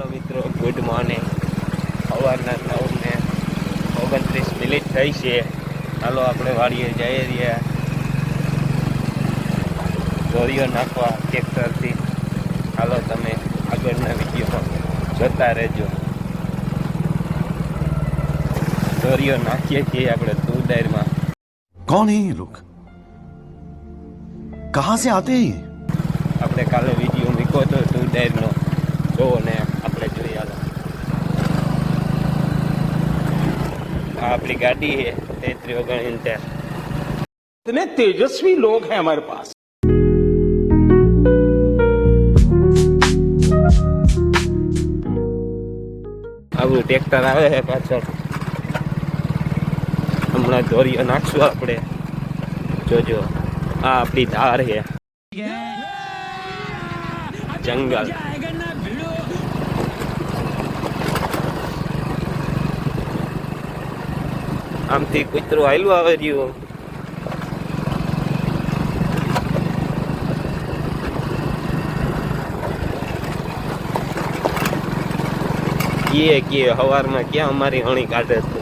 ચાલો મિત્રો good morning સવારના નવને ઓગણત્રીસ મિનિટ થઈ છે. ચાલો આપણે વાળીએ જઈએ રહ્યા દોરીઓ નાખવા ટ્રેક્ટરથી. ચાલો તમે આગળના વિડીયોમાં જોતા રહેજો. દોરીઓ નાખીએ છીએ આપણે ટુ ડાયરમાં કોણ હે લોક કહા સે આતે હે આપણે કાલે વીડિયો મૂક્યો હતો ટુ જોવો ને. આપણી ગાડી છે તેત્રી ઓગણ ઇન્ટર इतने तेजस्वी लोग हैं हमारे पास આપણું ટ્રેક્ટર આવે છે પાછળ હમણાં દોરીઓ નાખશું આપણે જોજો આ આપણી ધાર છે જંગલ આમથી કૂતરું હાલવા આવે રહ્યું. કીએ કીએ હવારમાં ક્યાં અમારી હણી કાઢે છે?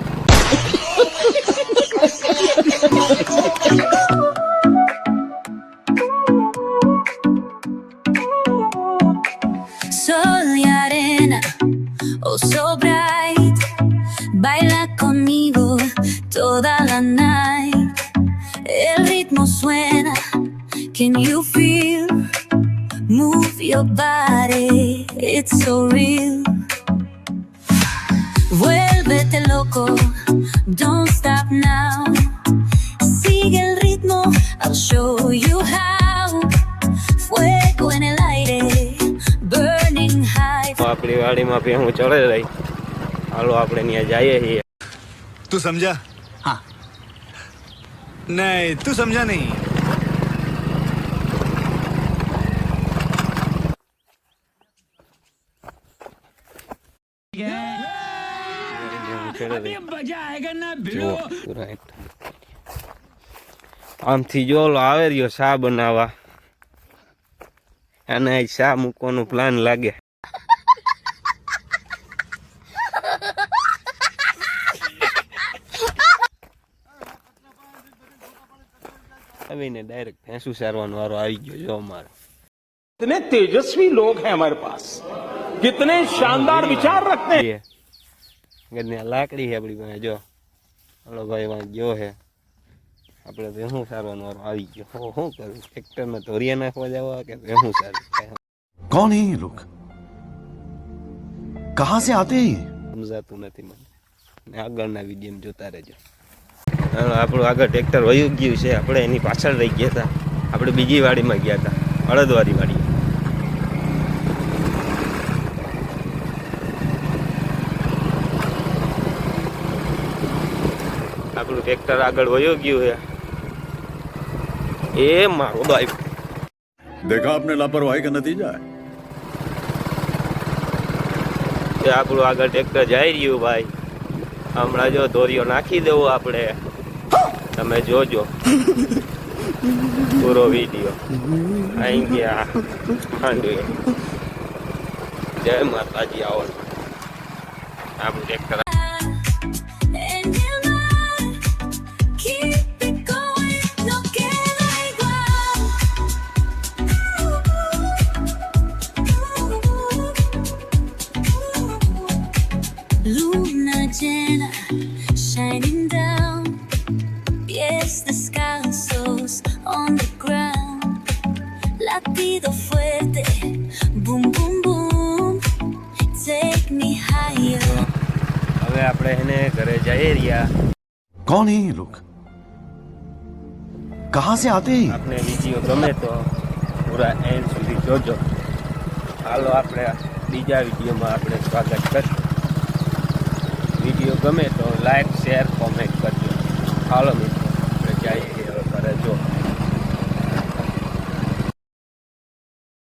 El ritmo suena. Can you feel? Move your body. It's so real. Vuélvete loco. Don't stop now. Sigue el ritmo. I'll show you how. Fuego en el aire. Burning high. नहीं तू समझा नहीं ભેહું ચડે રહી જુઓ પૂરા એક. આમથી જો ઓલો આવે રહ્યો શા બનાવવા અને આ શા મૂકવાનું પ્લાન લાગે આવીને ડાયરેક્ટ ભેંસું સારવાનો વારો આવી ગયો જો અમારો इतने तेजस्वी लोग हैं हमारे पास कितने शानदार विचार रखते हैं છે ઘરની આ લાકડી છે આપણી પાસે જો હલો ભાઈ વાં ગયો છે આપણે ભેહું સારવાનો વારો આવી ગયો હો શું કરું ટ્રેક્ટરમાં ધોરિયા નાખવા જવા કે ભેહું સારું કાંઈ कौन है ये लोग कहां से आते हैं ये સમજાતું નથી મને ને આગળના વિડીયો જોતા રહેજો હાલો આપણું આગળ ટ્રેક્ટર વયું ગયું છે. આપણે એની પાછળ રહી ગયા હતા. આપણે બીજી વાડીમાં ગયા હતા. અડદવારી વાડી. આપણું ટ્રેક્ટર આગળ વયું ગયું છે. એ મારો બાઈક. દેખા આપને લાપરવાહી કે નથી જાય? આપણું આગળ ટ્રેક્ટર જાય રહ્યું ભાઈ. હમણાં જો દોરીઓ નાખી દેવું આપણે. તમે જોજો પૂરો વીડિયો અહીં ગયા હાંડવે જય માતાજી આવો આપણું tractor En el mar, pies descansos on the ground, latido fuerte, boom boom boom, take me higher. હવે આપણે એને ઘરે જઈ રહ્યા. કોણ હે લોક કહા સે આતે હે આપને વિડિયો ગમે તો પૂરા એન્ડ સુધી જોજો. હાલો આપણે બીજા વિડીયોમાં આપણે સ્વાગત કરીશું. વીડિયો ગમે તો લાઈક શેર કોમેન્ટ કરજો. હાલો મિત્રો.